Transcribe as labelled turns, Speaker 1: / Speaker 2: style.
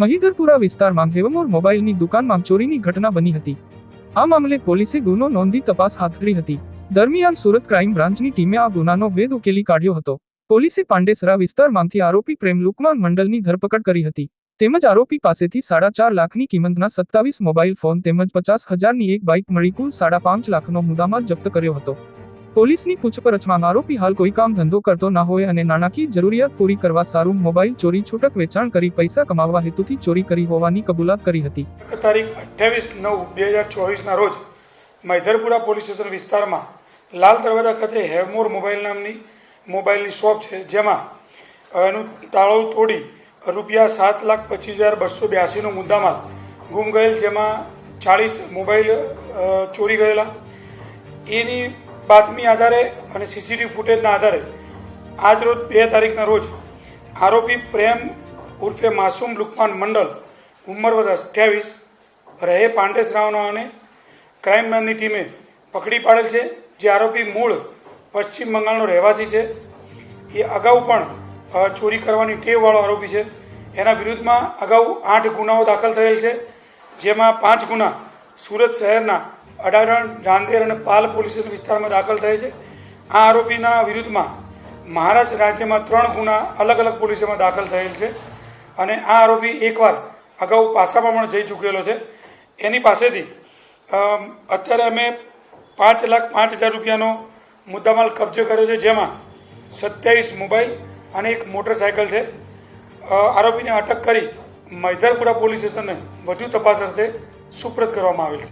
Speaker 1: મહિધરપુરા વિસ્તારમાં હેવમોર મોબાઈલની દુકાનમાં ચોરીની ઘટના બની હતી. આ મામલે પોલીસે ગુનો નોંધી તપાસ હાથ ધરી હતી. દરમિયાન સુરત ક્રાઇમ બ્રાન્ચની ટીમે આ ગુનાનો ભેદ ઉકેલી કાઢ્યો હતો. પોલીસે પાંડેસરા વિસ્તારમાંથી આરોપી પ્રેમ લુકમાન મંડલની ધરપકડ કરી હતી. તેમજ આરોપી પાસેથી સાડા ચાર લાખની કિંમતના સત્તાવીસ મોબાઈલ ફોન તેમજ પચાસ હજારની એક બાઇક મળી કુલ સાડા પાંચ લાખનો મુદ્દામાલ જપ્ત કર્યો હતો. પોલીસની પૂછપરછમાં આરોપી હાલ કોઈ કામ ધંધો કરતો ના હોય અને નાણાકીય જરૂરિયાત પૂરી કરવા સારું મોબાઈલ ચોરી છૂટક વેચાણ કરી પૈસા કમાવવા હેતુથી ચોરી કરી હોવાની કબૂલાત કરી હતી.
Speaker 2: તારીખ અઠ્યાવીસ નવ બે હજાર ચોવીસના રોજ મૈધરપુરા પોલીસ સ્ટેશન વિસ્તારમાં લાલ દરવાજા ખાતે હેવમોર મોબાઈલ નામની મોબાઈલની શોપ છે, જેમાં એનું તાળું તોડી રૂપિયા સાત લાખ પચીસ હજાર બસો બ્યાસીનો મુદ્દામાલ ગુમ ગયેલ, જેમાં ચાળીસ મોબાઈલ ચોરી ગયેલા. એની બાતમી આધારે અને સીસીટીવી ફૂટેજના આધારે આજ રોજ બે તારીખના રોજ આરોપી પ્રેમ ઉર્ફે માસૂમ લુકમાન મંડલ, ઉંમર વર્ષ અઠ્યાવીસ, રહે પાંડેસ રાવનાને ક્રાઇમ બ્રાન્ચની ટીમે પકડી પાડેલ છે. જે આરોપી મૂળ પશ્ચિમ બંગાળનો રહેવાસી છે. એ અગાઉ પણ ચોરી કરવાની ટેવવાળો આરોપી છે. એના વિરુદ્ધમાં અગાઉ આઠ ગુનાઓ દાખલ થયેલ છે. જેમાં પાંચ ગુના સુરત શહેરના અડારણ, રાંદેર અને પાલ પોલીસ વિસ્તારમાં દાખલ થયા છે. આ આરોપીના વિરુદ્ધમાં મહારાષ્ટ્ર રાજ્યમાં ત્રણ ગુના અલગ અલગ પોલીસોમાં દાખલ થયેલ છે અને આ આરોપી એકવાર અગાઉ પાસામાં પણ જઈ ચૂકેલો છે. એની પાસેથી અત્યારે અમે પાંચ લાખ પાંચ હજાર રૂપિયાનો મુદ્દામાલ કબજે કર્યો છે, જેમાં સત્યાવીસ મોબાઈલ અને એક મોટરસાયકલ છે. આરોપીને અટક કરી મૈધરપુરા પોલીસ સ્ટેશનને વધુ તપાસ અર્થે સુપ્રત કરવામાં આવેલ છે.